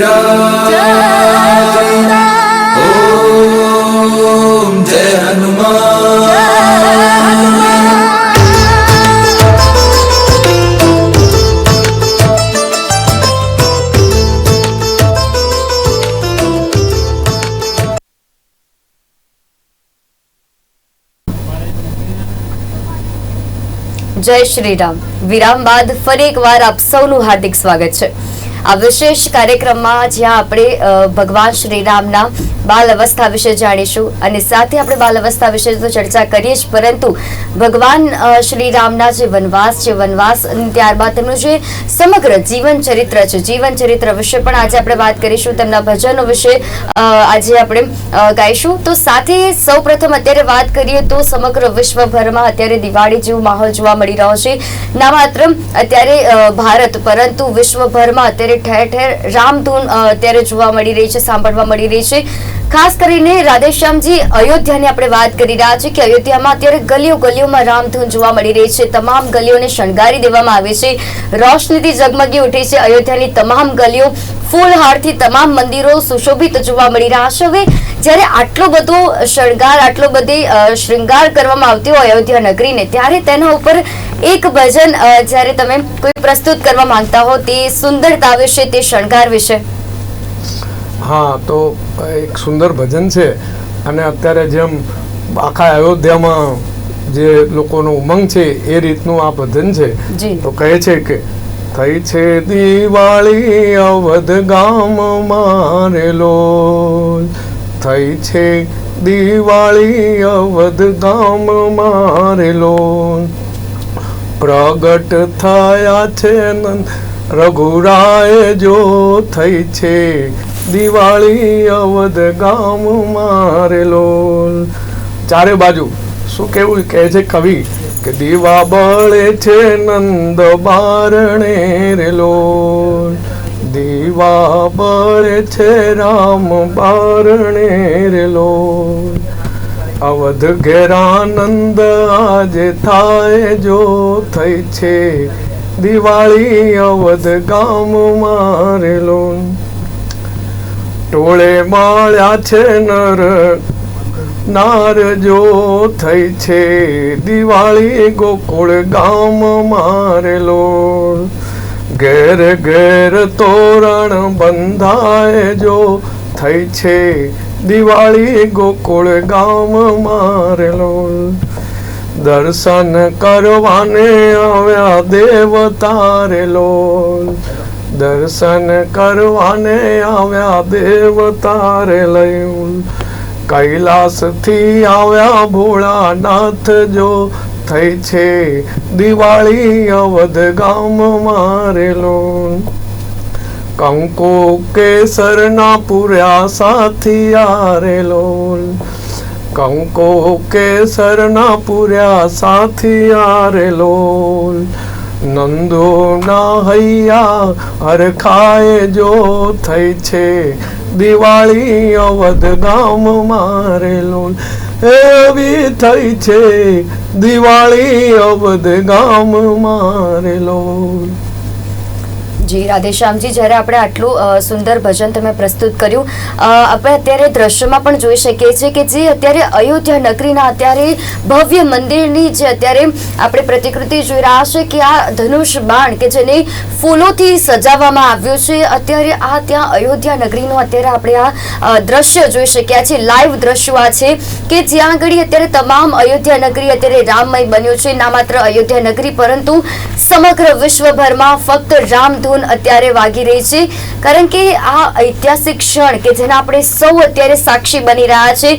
જય શ્રી રામ. વિરામ બાદ ફરી એકવાર આપ સૌનું હાર્દિક સ્વાગત છે. આ વિશેષ કાર્યક્રમમાં જ્યાં આપણે ભગવાન શ્રી રામના બાલ અવસ્થા વિશે જાણીશું. અને સાથે આપણે બાલ અવસ્થા વિશે તો ચર્ચા કરીએ જ, પરંતુ ભગવાન શ્રી રામના જે વનવાસ છે, વનવાસ ત્યારબાદ તેમનું જે સમગ્ર જીવન ચરિત્ર છે, જીવન ચરિત્ર વિશે પણ આજે આપણે વાત કરીશું. તેમના ભજનો વિશે આજે આપણે ગાઈશું. તો સાથે સૌપ્રથમ અત્યારે વાત કરીએ તો સમગ્ર વિશ્વભરમાં અત્યારે દિવાળી જેવો માહોલ જોવા મળી રહ્યો છે. ના માત્ર અત્યારે ભારત, પરંતુ વિશ્વભરમાં અત્યારે ઠેર ઠેર રામધૂન અત્યારે જોવા મળી રહી છે, સાંભળવા મળી રહી છે. ખાસ કરીને રાધેશ્યામજી, અયોધ્યાની આપણે વાત કરી રહ્યા છીએ કે અયોધ્યામાં અત્યારે ગલીઓ ગલીઓમાં રામધૂન જોવા મળી રહી છે. તમામ ગલીઓને શણગારી દેવામાં આવે છે. રોશનીથી ઝગમગી ઉઠી છે અયોધ્યાની તમામ ગલીઓ. ફૂલહારથી તમામ મંદિરો સુશોભિત જોવા મળી રહ્યા છે. હવે જ્યારે આટલો બધો શણગાર, આટલો બધી શૃંગાર કરવામાં આવતી હોય અયોધ્યા નગરીને, ત્યારે તેના ઉપર એક ભજન જ્યારે તમે કોઈ પ્રસ્તુત કરવા માંગતા હો તે સુંદરતા વિશે, તે શણગાર વિશે. હા તો એક સુંદર ભજન છે. અને અત્યારે જેમ આખા અયોધ્યામાં જે લોકોનો ઉમંગ છે એ રીતનું આ ભજન છે. તો કહે છે કે થઈ છે દિવાળી અવધ ગામ મારેલો. થઈ છે દિવાળી અવધ ગામ મારેલો. પ્રગટ થયા છે રઘુરાય જો થઈ છે દિવાળી અવધ ગામ મારેલો. ચારે બાજુ, શું કેવું કહે છે કવિ? કે દીવા બળે છે નંદ બારણે રેલો. દીવા બળે છે રામ બારણે રેલો. અવધ ઘેરાનંદ આજે થાય જો થઈ છે. દિવાળી અવધ ગામ મારેલો. ટોળે માળ્યા છે નર, નાર જો થઈ છે. દિવાળી ગોકુળ ગામ મારેલો. ઘેર ઘેર તોરણ બંધાય જો થઈ છે. દિવાળી ગોકુળ ગામ મારેલો. દર્શન કરવાને આવ્યા દેવ રેલો દર્શન કરવાને આવ્યા દેવ તારે લયું. કૈલાસથી આવ્યા ભોળાનાથ જો થઈ છે દિવાળી અવધ ગામ મારેલો કંકુ કેસરના પૂર્યા સાથી આરેલો કંકો કેસરના પૂર્યા સાથી રેલો નંદો ના હૈયા હરખાય જો થઈ છે. દિવાળી અવધ ગામ મારેલો, એવી થઈ છે. દિવાળી અવધ ગામ મારેલો. જી, રાધેશ્યામજી, જ્યારે આપણે આટલું સુંદર ભજન તમે પ્રસ્તુત કર્યું આપણે અત્યારે દ્રશ્યમાં પણ જોઈ શકીએ છીએ કે જે અત્યારે અયોધ્યા નગરીના અત્યારે ભવ્ય મંદિરની જે અત્યારે આપણે પ્રતિકૃતિ જોઈ રહ્યા છે કે આ ધનુષ બાણ કે જેને ફૂલોથી સજાવવામાં આવ્યું છે, અત્યારે આ ત્યાં અયોધ્યા નગરીનું અત્યારે આપણે આ દ્રશ્ય જોઈ શક્યા છે લાઈવ દ્રશ્યો આ છે કે જ્યાં આગળ અત્યારે તમામ અયોધ્યા નગરી અત્યારે રામમય બન્યું છે, ના માત્ર અયોધ્યા નગરી, પરંતુ સમગ્ર વિશ્વભરમાં ફક્ત રામધૂન અત્યારે વાગી રહી છે. કારણ કે આ ઐતિહાસિક ક્ષણ કે જેના આપણે સૌ અત્યારે સાક્ષી બની રહ્યા છે.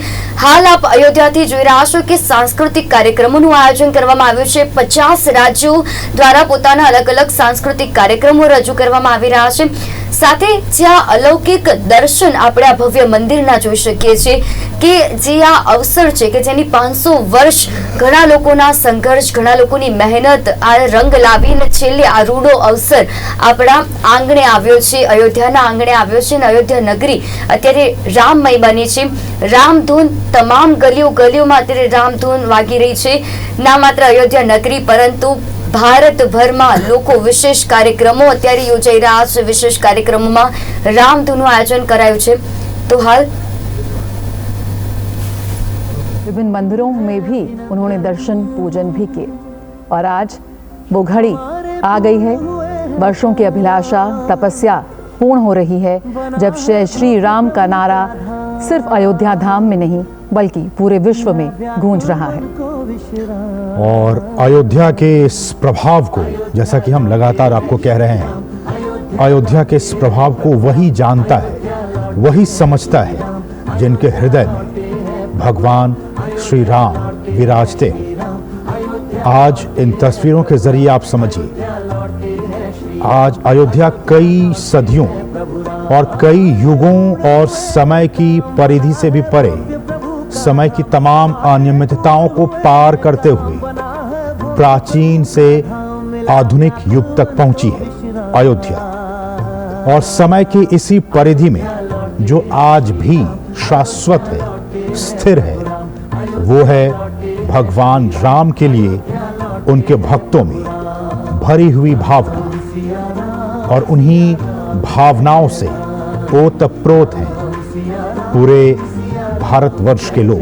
હાલ આપ અયોધ્યાથી જોઈ રહ્યા છો કે સાંસ્કૃતિક કાર્યક્રમોનું આયોજન કરવામાં આવ્યું છે. પચાસ રાજ્યો દ્વારા પોતાના અલગ અલગ સાંસ્કૃતિક કાર્યક્રમો રજૂ કરવામાં આવી રહ્યા છે. સાથે જ્યાં અલૌકિક દર્શન આપણે આ ભવ્ય મંદિરના જોઈ શકીએ છીએ કે જે આ અવસર છે કે જેની પાંચસો વર્ષ ઘણા લોકોના સંઘર્ષ, ઘણા લોકોની મહેનત, આ રંગ લાવીને છેલ્લે આ રૂડો અવસર આપણા આપણા આંગણે આવ્યો છે અયોધ્યાના આંગણે આવ્યો છે અને અયોધ્યા નગરી અત્યારે રામમય બની છે રામધૂન તમામ ગલીઓ ગલીઓમાં અત્યારે રામધૂન વાગી રહી છે ના માત્ર અયોધ્યા નગરી પરંતુ ભારતભરમાં લોકો વિશેષ કાર્યક્રમો અત્યારે યોજાઈ રહ્યા છે વિશેષ કાર્યક્રમોમાં રામધૂનનું આયોજન કરાયું છે તો હાલ विभिन्न मंदिरों में भी उन्होंने दर्शन पूजन भी किए और आज वो घड़ी आ गई है वर्षों की अभिलाषा, तपस्या पूर्ण हो रही है, जब श्री राम का नारा सिर्फ़ अयोध्या धाम में नहीं, बल्कि पूरे विश्व में गूंज रहा है। और अयोध्या के इस प्रभाव को, जैसा कि हम लगातार आपको कह रहे हैं, अयोध्या के इस प्रभाव को वही जानता है, वही समझता है, जिनके हृदय में भगवान श्री राम विराजते हैं। आज इन तस्वीरों के ज़रिए आप समझिए आज अयोध्या कई सदियों और कई युगों और समय की परिधि से भी परे, समय की तमाम अनियमितताओं को पार करते हुए प्राचीन से आधुनिक युग तक पहुँची है अयोध्या। और समय की इसी परिधि में जो आज भी शाश्वत है, स्थिर है, वो है भगवान राम के लिए उनके भक्तों में भरी हुई भावना। और उन्हीं भावनाओं से ओतप्रोत हैं पूरे भारतवर्ष के लोग।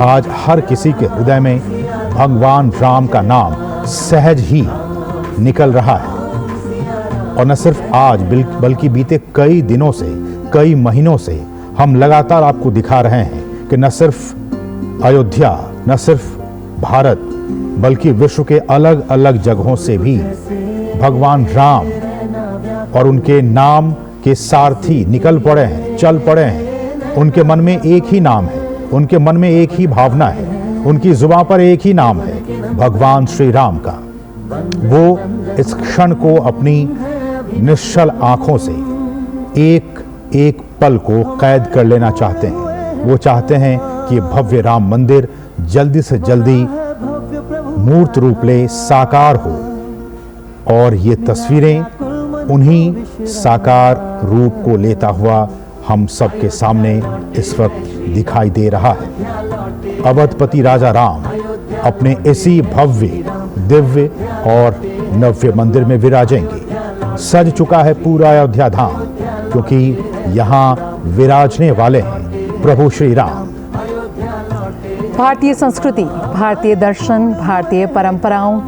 आज हर किसी के हृदय में भगवान राम का नाम सहज ही निकल रहा है। और न सिर्फ़ आज बल्कि बीते कई दिनों से, कई महीनों से हम लगातार आपको दिखा रहे हैं कि न सिर्फ़ अयोध्या, न सिर्फ़ भारत बल्कि विश्व के अलग अलग जगहों से भी भगवान राम और उनके नाम के सारथी निकल पड़े हैं, चल पड़े हैं। उनके मन में एक ही नाम है, उनके मन में एक ही भावना है, उनकी जुबा पर एक ही नाम है, भगवान श्री राम का। वो इस क्षण को अपनी निश्चल आँखों से एक एक पल को कैद कर लेना चाहते हैं। वो चाहते हैं कि भव्य राम मंदिर जल्दी से जल्दी मूर्त रूप ले साकार हो। और ये तस्वीरें उन्हीं साकार रूप को लेता हुआ हम सबके सामने इस वक्त दिखाई दे रहा है। अवधपति राजा राम अपने इसी भव्य, दिव्य और नव्य मंदिर में विराजेंगे। सज चुका है पूरा अयोध्या धाम, क्योंकि यहाँ विराजने वाले हैं प्रभु श्री राम। भारतीय संस्कृति, भारतीय दर्शन, भारतीय परंपराओं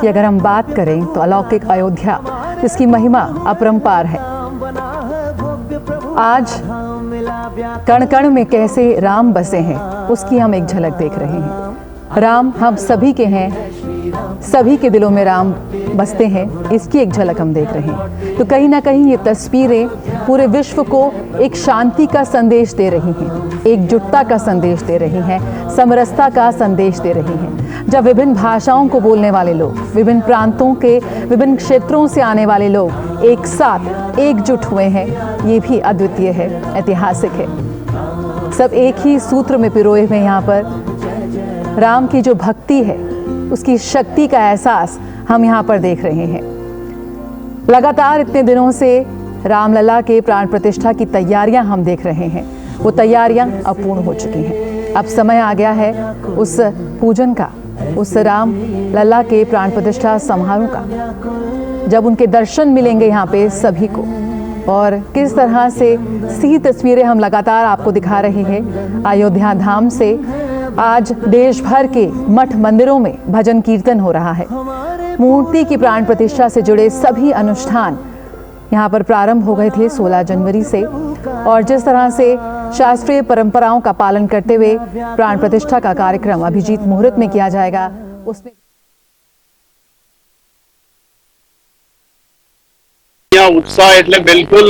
की अगर हम बात करें तो अलौकिक अयोध्या इसकी महिमा अपरंपार है। आज कण कण में कैसे राम बसे हैं, उसकी हम एक झलक देख रहे हैं। राम हम सभी के हैं सभी के दिलों में राम बसते हैं, इसकी एक झलक हम देख रहे हैं। तो कहीं ना कहीं ये तस्वीरें पूरे विश्व को एक शांति का संदेश दे रही हैं एकजुटता का संदेश दे रही हैं, समरसता का संदेश दे रही हैं। जब विभिन्न भाषाओं को बोलने वाले लोग, विभिन्न प्रांतों के, विभिन्न क्षेत्रों से आने वाले लोग एक साथ एकजुट हुए हैं, ये भी अद्वितीय है, ऐतिहासिक है। सब एक ही सूत्र में पिरोए हुए यहाँ पर। राम की जो भक्ति है उसकी शक्ति का एहसास हम यहाँ पर देख रहे हैं। लगातार इतने दिनों से रामलला के प्राण प्रतिष्ठा की तैयारियाँ हम देख रहे हैं। वो तैयारियाँ अब पूर्ण हो चुकी हैं। अब समय आ गया है उस पूजन का, उस राम लला के प्राण प्रतिष्ठा समारोह का। जब उनके दर्शन मिलेंगे यहाँ पे सभी को, और किस तरह से सी तस्वीरें हम लगातार आपको दिखा रहे हैं, अयोध्या धाम से आज देश भर के मठ मंदिरों में भजन कीर्तन हो रहा है मूर्ति की प्राण प्रतिष्ठा से जुड़े सभी अनुष्ठान यहाँ पर प्रारंभ हो गए थे 16 जनवरी से और जिस तरह से शास्त्रीय परंपराओं का पालन करते हुए प्राण प्रतिष्ठा का कार्यक्रम अभिजीत मुहूर्त में किया जाएगा उसमें અહીંયા ઉત્સાહ એટલે બિલકુલ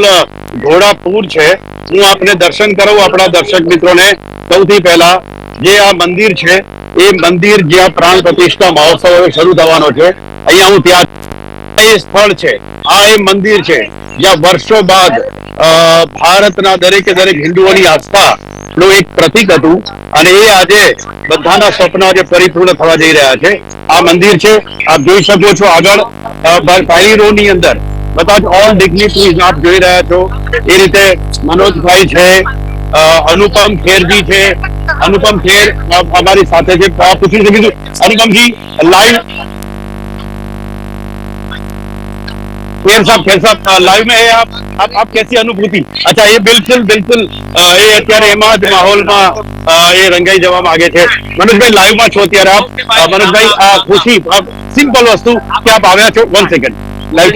ઘોડાપૂર છે હું આપને દર્શન કરાવું આપણા દર્શક મિત્રોને સૌથી પહેલા જે આ મંદિર છે, એ મંદિર જ્યાં પ્રાણ પ્રતિષ્ઠા મહોત્સવ શરૂ થવાનો છે, અહીંયા હું ત્યાં એ સ્થળ છે, આ એ મંદિર છે, જ્યાં વર્ષો બાદ ભારતના દરેકે દરેક હિન્દુઓની આસ્થા નું એક પ્રતીક હતું અને એ આજે બધાના સ્વપ્ન આજે પરિપૂર્ણ થવા જઈ રહ્યા છે. આ મંદિર છે, આપ જોઈ શકો છો આગળ પહેલી રો ની અંદર. બધા જ ઓલ ડિગ્નિટીઝ આપ જોઈ રહ્યા છો. એ રીતે મનોજભાઈ છે અનુપમ ખેરજી છે અનુપમ ખેર અ, અમારી સાથે છે અ, પૂછી શકીશું અનુપમજી લાઈવ खेर साहब खेर साहब लाइव में है आप आप आप कैसी अनुभूति अच्छा ये बिल्कुल बिल्कुल अ, એ અત્યારે એમાં જ માહોલમાં અ, એ રંગાઈ જવા માંગે છે મનોજભાઈ લાઈવ માં છો અત્યારે આપ અ, મનોજભાઈ આ ખુશી સિમ્પલ વસ્તુ કે આપ આવ્યા છો વન સેકન્ડ ભાઈ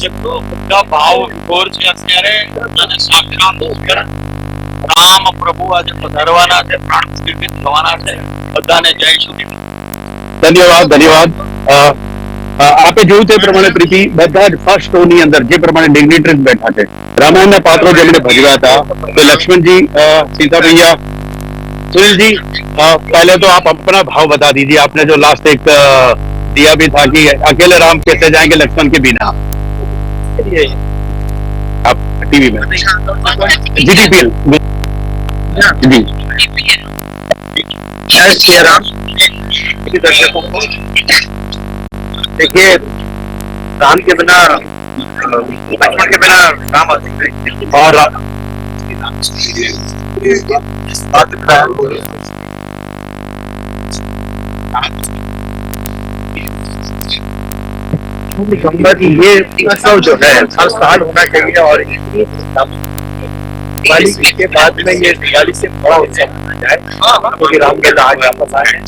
છે તો રામ પ્રભુ આજે પધારવાના છે પ્રાણ સ્થિતિ થવાના છે. બધાને જય સુધી ધન્યવાદ ધન્યવાદ. આપે જોયું તે પ્રમાણે પ્રીતિ બધા જ ફર્સ્ટ શો ની અંદર જે પ્રમાણે ડિગ્નેટરીઝ બેઠા છે. રામાયણના પાત્રો જેમણે ભજવ્યા હતા તે લક્ષ્મણજી સીતારૈયા સુનિલજી પહેલે તો આપ આપના ભાવ બતા દીજીએ આપને જો લાસ્ટ એક जो दिया भी था कि अकेले राम कैसे जाएँगे लक्ष्मण के बिना? आप टीवी में। जीटीपीएल जी जय श्री राम दर्शकों को देखिए राम के बिना लक्ष्मण के बिना राम अधूरे हैं। और बात दिसंबर की ये उत्सव जो है हर साल होना चाहिए और दिवाली के बाद में ये दिवाली से बड़ा उत्सव मनाया जाए। क्योंकि राम के आज वापस आए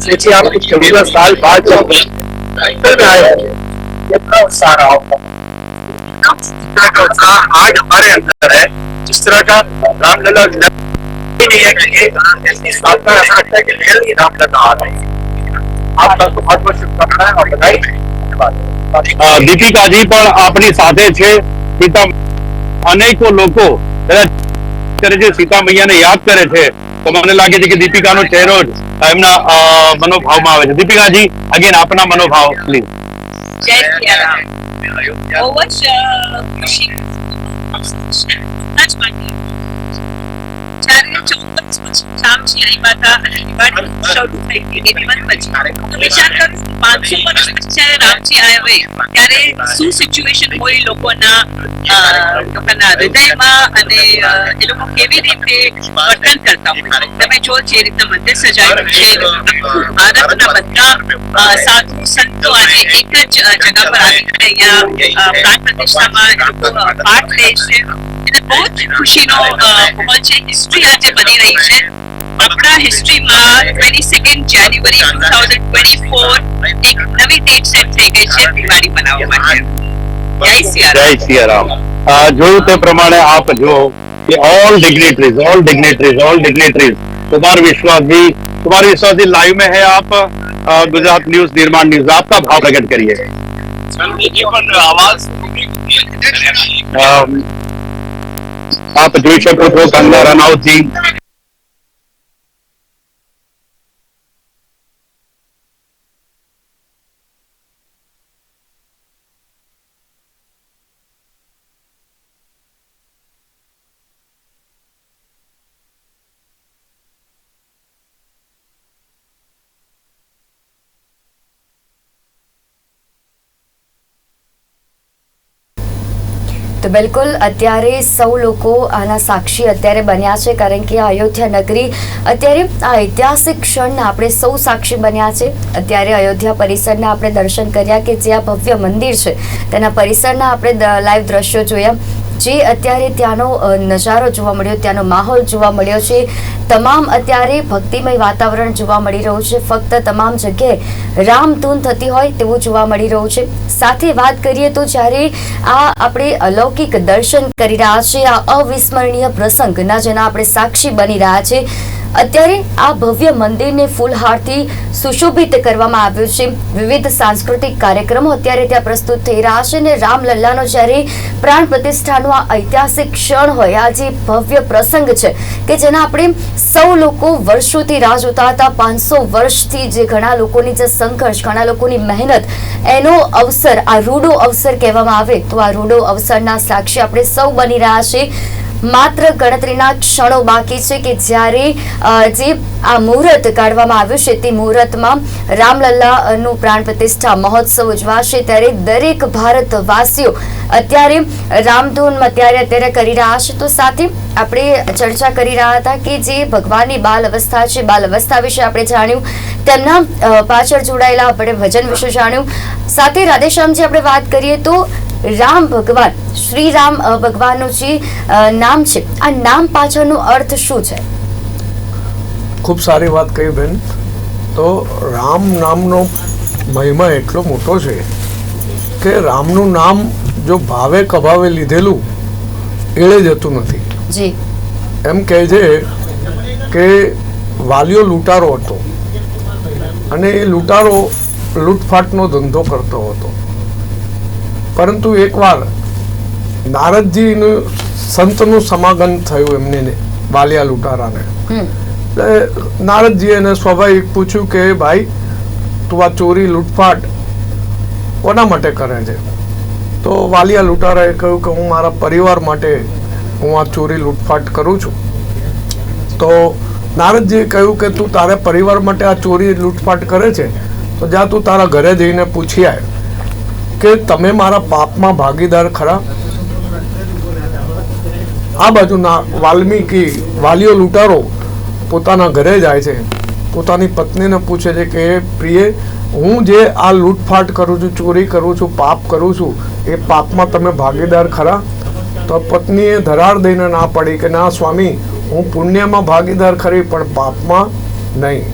सोचिए आप चौदह साल बाद जब अंतर में आए कितना उत्साह रहा होगा। जिस तरह का उत्साह आज हमारे अंदर है जिस तरह का रामलला ही नहीं है कि बात का ऐसा लगता है कि रियल ही रामलला आ रहे हैं। आपका बहुत बहुत शुभकामनाएँ और बधाई। धन्यवाद। દીપિકાજી પણ આપણી સાથે છે. સીતા અનેકો લોકો કરે છે સીતા મૈયાને યાદ કરે છે, તો મને લાગે છે કે દીપિકાનો ચહેરો જ એમના મનોભાવમાં આવે છે. દીપિકાજી અગેન આપના મનોભાવ પ્લીઝ જય સિયારામ. બહુ જ ખુશી. પછી રામજી અને દિવાળી શરૂ થઈ ગઈ. એની મન પછી. તો વિચાર કરું પાંચસો વર્ષ જ્યારે રામજી આવ્યા ત્યારે શું સિચ્યુએશન હોય લોકોના લોકોના હૃદયમાં અને એ લોકો કેવી રીતે વર્તન કરતા હોય? તમે જો જે રીતના મંદિર સજાયું છે ભારતના બધા સાધુ સંતો આજે એક જ જગા પર આવીને અહીંયા પ્રાણ પ્રતિષ્ઠામાં પાઠ લે છે. બહુ જ ખુશીનો માહોલ છે હિસ્ટ્રી આજે બની રહી છે આપણા હિસ્ટ્રીમાં twenty second January two thousand twenty four એક નવી ડેટ સેટ થઈ ગઈ છે દિવાળી મનાવવા માટે જય સિયારામ જોયું તે પ્રમાણે આપ જો કે all dignitaries all dignitaries all dignitaries Kumar Vishwas ji Kumar विश्वास जी लाइव में है आप गुजरात न्यूज़ निर्माण न्यूज़ आपका भाव प्रकट करिए आवाज़ આપ જોઈ શકો છો કંગના તો બિલકુલ અત્યારે સૌ લોકો આના સાક્ષી અત્યારે બન્યા છે, કારણ કે અયોધ્યા નગરી અત્યારે આ ઐતિહાસિક ક્ષણના આપણે સૌ સાક્ષી બન્યા છે. અત્યારે અયોધ્યા પરિસરના આપણે દર્શન કર્યા કે જે આ ભવ્ય મંદિર છે, તેના પરિસરના આપણે લાઈવ દ્રશ્યો જોયા. જે અત્યારે ત્યાંનો નજારો જોવા મળ્યો, ત્યાંનો માહોલ જોવા મળ્યો છે. તમામ અત્યારે ભક્તિમય વાતાવરણ જોવા મળી રહ્યું છે. ફક્ત તમામ જગ્યાએ રામધૂન થતી હોય તેવું જોવા મળી રહ્યું છે. સાથે વાત કરીએ તો જ્યારે આ આપણે અલૌકિક દર્શન કરી રહ્યા છે આ અવિસ્મરણીય પ્રસંગના જેના આપણે સાક્ષી બની રહ્યા છે અત્યારે આ ભવ્ય મંદિરને ફૂલહારથી સુશોભિત કરવામાં આવ્યું છે. વિવિધ સાંસ્કૃતિક કાર્યક્રમો અત્યારે ત્યાં પ્રસ્તુત થઈ રહ્યા છે અને રામલલ્લાનો જ્યારે પ્રાણ પ્રતિષ્ઠાનો આ ઐતિહાસિક ક્ષણ હોય, આ જે ભવ્ય પ્રસંગ છે કે જેના આપણે સૌ લોકો વર્ષોથી રાહ જોતા હતા, પાંચસો વર્ષથી જે ઘણા લોકોની જે સંઘર્ષ, ઘણા લોકોની મહેનત, એનો અવસર, આ રૂડો અવસર કહેવામાં આવે તો આ રૂડો અવસરના સાક્ષી આપણે સૌ બની રહ્યા છે માત્ર ગણતરીના ક્ષણો બાકી છે કે જ્યારે જે આ મુહૂર્ત કાઢવામાં આવ્યું છે, તે મુહૂર્તમાં રામલલ્લાનું પ્રાણ પ્રતિષ્ઠા મહોત્સવ ઉજવાશે. ત્યારે દરેક ભારતવાસીઓ અત્યારે રામધૂનમાં અત્યારે અત્યારે કરી રહ્યા છે. તો સાથે આપણે ચર્ચા કરી રહ્યા હતા કે જે ભગવાનની બાલ અવસ્થા છે, બાલ અવસ્થા વિશે આપણે જાણ્યું. તેમના પાછળ જોડાયેલા આપણે ભજન વિશે જાણ્યું. સાથે રાધેશ્યામજી, આપણે વાત કરીએ તો રામ ભગવાન શ્રી રામ ભગવાન ભગવાનનું જે નામ છે આ નામ પાછળનો અર્થ શું છે? ખૂબ સારી વાત કહી બેન. તો રામ નામનો મહિમા એટલો મોટો છે કે રામનું નામ જો ભાવે કભાવે લીધેલું એળે જતું નથી. જી. એમ કહે છે કે વાલીઓ લૂંટારો હતો અને એ લૂંટારો લૂંટફાટનો ધંધો કરતો હતો. પરંતુ એકવાર નારદજીનું સંતનું સમાગમ થયું એમને વાલિયા લૂંટારાને. એટલે નારદજી એને સ્વાભાવિક પૂછ્યું કે ભાઈ તું આ ચોરી લૂંટફાટ કોના માટે કરે છે? તો વાલિયા લૂંટારાએ કહ્યું કે હું મારા પરિવાર માટે હું આ ચોરી લૂંટફાટ કરું છું. તો નારદજીએ કહ્યું કે તું તારા પરિવાર માટે આ ચોરી લૂંટફાટ કરે છે? તો જા તું તારા ઘરે જઈને પૂછી આય. કે તમે મારા પાપમાં ભાગીદાર ખરા? આ બાજુના વાલ્મીકી વાલીઓ લૂંટારો, પોતાના ઘરે જાય છે. પોતાની પત્નીને પૂછે છે કે, પ્રિય, હું જે આ લૂંટફાટ કરું છું, ચોરી કરું છું, પાપ કરું છું, એ પાપમાં તમે ભાગીદાર ખરા? તો પત્નીએ ધરાર દઈને ના પડી કે, ના, સ્વામી, હું પુણ્યમાં ભાગીદાર ખરી, પણ પાપમાં નહીં.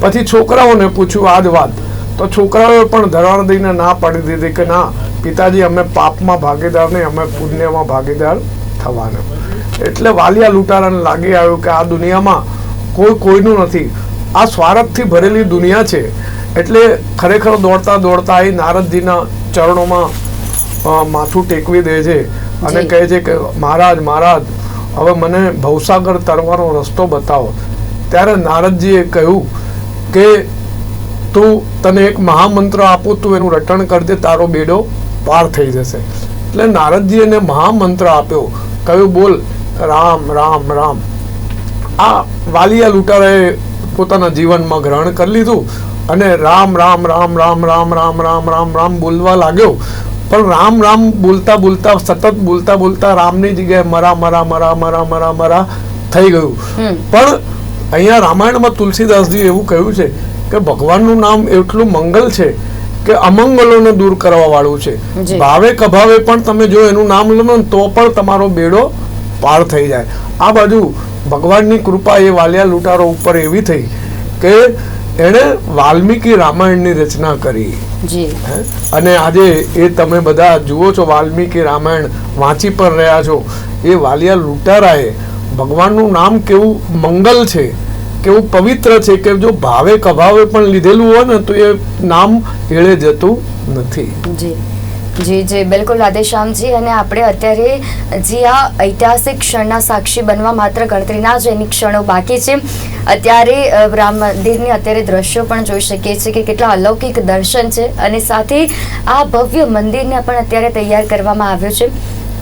પછી છોકરાઓને પૂછ્યું આ જ વાત તો છોકરાઓએ પણ ધરાર દઈને ના પાડી દીધી કે ના પિતાજી અમે પાપમાં ભાગીદાર નહીં અમે પુણ્યમાં ભાગીદાર થવાના. એટલે વાલિયા લૂંટારાને લાગી આવ્યું કે આ દુનિયામાં કોઈ કોઈનું નથી. આ સ્વાર્થથી ભરેલી દુનિયા છે. એટલે ખરેખર દોડતા દોડતા એ નારદજીના ચરણોમાં માથું ટેકવી દે છે અને કહે છે કે મહારાજ મહારાજ હવે મને ભવસાગર તરવાનો રસ્તો બતાવો. ત્યારે નારદજીએ કહ્યું કે તું તને એક મહામંત્ર આપું તું એનું રટણ કરજે તારો બેડો પાર થઈ જશે. એટલે નારદજી એને મહામંત્ર આપ્યો. કહ્યું બોલ રામ રામ રામ. આ વાલિયા લૂંટારાએ પોતાના જીવનમાં ગ્રહણ કરી લીધું અને રામ રામ રામ રામ રામ રામ રામ રામ રામ બોલવા લાગ્યો. પણ રામ રામ બોલતા બોલતા સતત બોલતા બોલતા રામની જગ્યાએ મરા મરા મરા મરા મરા મરા થઈ ગયું. પણ અહીંયા રામાયણમાં તુલસીદાસજી એવું કહ્યું છે કે ભગવાનનું નામ એટલું મંગલ છે કે અમંગલોને દૂર કરવા વાળું છે ભાવે કભાવે પણ તમે જો એનું નામ લો ને તો પણ તમારો બેડો પાર થઈ જાય. આ બાજુ ભગવાનની કૃપા એ વાલિયા લૂંટારો ઉપર એવી થઈ કે એણે વાલ્મીકી રામાયણની રચના કરી? અને આજે એ તમે બધા જુઓ છો વાલ્મીકી રામાયણ વાંચી પણ રહ્યા છો. એ વાલિયા લૂંટારાએ ભગવાનનું નામ કેવું મંગલ છે. કેવું પવિત્ર છે કે જો ભાવે કભાવે પણ લીધેલું હોય ને તો એ નામ એળે જતું નથી. જી. જી જી, બિલકુલ રાધેશ્યામજી અને આપણે અત્યારે જે આ ઐતિહાસિક ક્ષણના સાક્ષી બનવા માત્ર ગણતરીના જ એની ક્ષણો બાકી છે. અત્યારે રામ મંદિરની અત્યારે દ્રશ્યો પણ જોઈ શકીએ છીએ કે કેટલા અલૌકિક દર્શન છે, અને સાથે આ ભવ્ય મંદિરને પણ અત્યારે તૈયાર કરવામાં આવ્યું છે.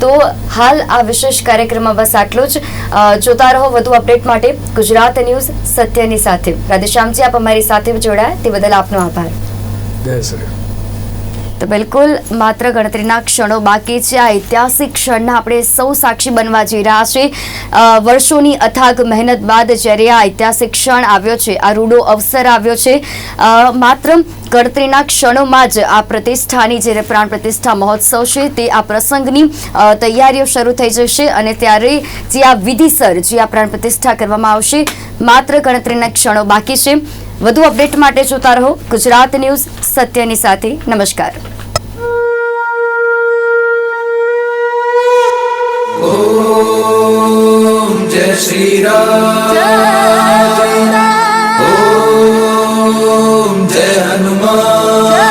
તો હાલ આ વિશેષ કાર્યક્રમમાં બસ આટલું જ. જોતા રહો વધુ અપડેટ માટે ગુજરાત ન્યૂઝ સત્યની સાથે. રાધેશ્યામજી આપ અમારી સાથે જોડાયા. તે બદલ આપનો આભાર. જય શ્રી તો બિલકુલ માત્ર ગણતરીના ક્ષણો બાકી છે. આ ઐતિહાસિક ક્ષણના આપણે સૌ સાક્ષી બનવા જઈ રહ્યા છે વર્ષોની અથાગ મહેનત બાદ જ્યારે આ ઐતિહાસિક ક્ષણ આવ્યો છે, આ રૂડો અવસર આવ્યો છે માત્ર ગણતરીના ક્ષણોમાં જ આ પ્રતિષ્ઠાની જે પ્રાણ પ્રતિષ્ઠા મહોત્સવ છે, તે આ પ્રસંગની તૈયારીઓ શરૂ થઈ જશે અને ત્યારે જે આ વિધિસર જે આ પ્રાણ પ્રતિષ્ઠા કરવામાં આવશે, માત્ર ગણતરીના ક્ષણો બાકી છે. વધુ અપડેટ માટે જોતા રહો ગુજરાત ન્યૂઝ સત્યની સાથે. નમસ્કાર. Jai Hanuman Jai Hanuman